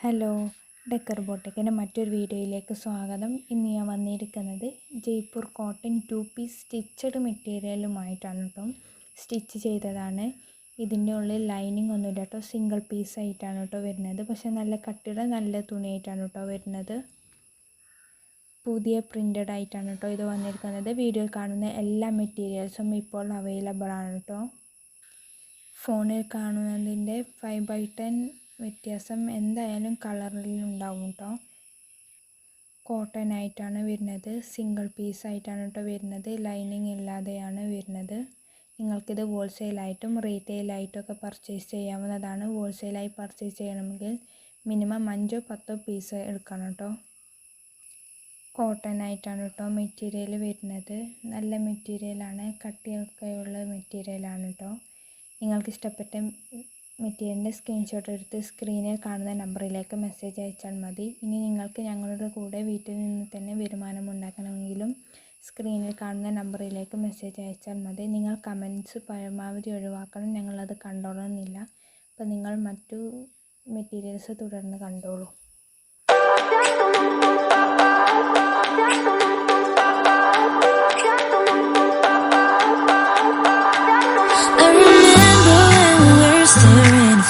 Hello decker ബോട്ടിക്കിന്റെ മറ്റൊരു വീഡിയോയിലേക്ക് സ്വാഗതം. ഇന്ന് ഞാൻ വന്നിരിക്കുന്നത് Jaipur cotton two piece stitched മെറ്റീരിയലുമായിട്ടാണ് കേട്ടോ. സ്റ്റിച്ച് ചെയ്തതാണ്. ഇതിന്റെ ഉള്ളിൽ ലൈനിങ് ഒന്നുമില്ല കേട്ടോ. സിംഗിൾ പീസ് ആയിട്ടാണ് കേട്ടോ വരുന്നത്. പക്ഷേ നല്ല കട്ടിയുടെ നല്ല തുണിയായിട്ടാണ് കേട്ടോ വരുന്നത്. പുതിയ പ്രിന്റഡ് ആയിട്ടാണ് കേട്ടോ ഇത് വന്നിരിക്കുന്നത്. വീഡിയോയിൽ കാണുന്ന എല്ലാ മെറ്റീരിയൽസും ഇപ്പോൾ അവൈലബിൾ ആണ് കേട്ടോ. ഫോണിൽ കാണുന്നതിന്റെ ഫൈവ് ബൈ ടെൻ വ്യത്യാസം എന്തായാലും കളറിൽ ഉണ്ടാവും കേട്ടോ കോട്ടൺ ആയിട്ടാണ് വരുന്നത് സിംഗിൾ പീസ് ആയിട്ടാണ് കേട്ടോ വരുന്നത് ലൈനിങ് ഇല്ലാതെയാണ് വരുന്നത്. നിങ്ങൾക്കിത് ഹോൾസെയിലായിട്ടും റീറ്റെയിലായിട്ടും ഒക്കെ പർച്ചേസ് ചെയ്യാവുന്നതാണ്. ഹോൾസെയിലായി പർച്ചേസ് ചെയ്യണമെങ്കിൽ മിനിമം അഞ്ചോ പത്തോ പീസ് എടുക്കണം കേട്ടോ കോട്ടൺ ആയിട്ടാണ് കേട്ടോ മെറ്റീരിയൽ വരുന്നത്. നല്ല മെറ്റീരിയലാണ് കട്ടിയൊക്കെയുള്ള മെറ്റീരിയലാണ് കേട്ടോ നിങ്ങൾക്ക് ഇഷ്ടപ്പെട്ട മെറ്റീരിയലിന്റെ സ്ക്രീൻഷോട്ട് എടുത്ത് സ്ക്രീനിൽ കാണുന്ന നമ്പറിലേക്ക് മെസ്സേജ് അയച്ചാൽ മതി. ഇനി നിങ്ങൾക്ക് ഞങ്ങളുടെ കൂടെ വീട്ടിൽ നിന്ന് തന്നെ വരുമാനം ഉണ്ടാക്കണമെങ്കിലും സ്ക്രീനിൽ കാണുന്ന നമ്പറിലേക്ക് മെസ്സേജ് അയച്ചാൽ മതി. നിങ്ങൾ കമൻസ് പരമാവധി ഒഴിവാക്കണം. ഞങ്ങളത് കണ്ടോളുന്നില്ല അപ്പോൾ നിങ്ങൾ മറ്റു മെറ്റീരിയൽസ് തുടർന്ന് കണ്ടോളൂ.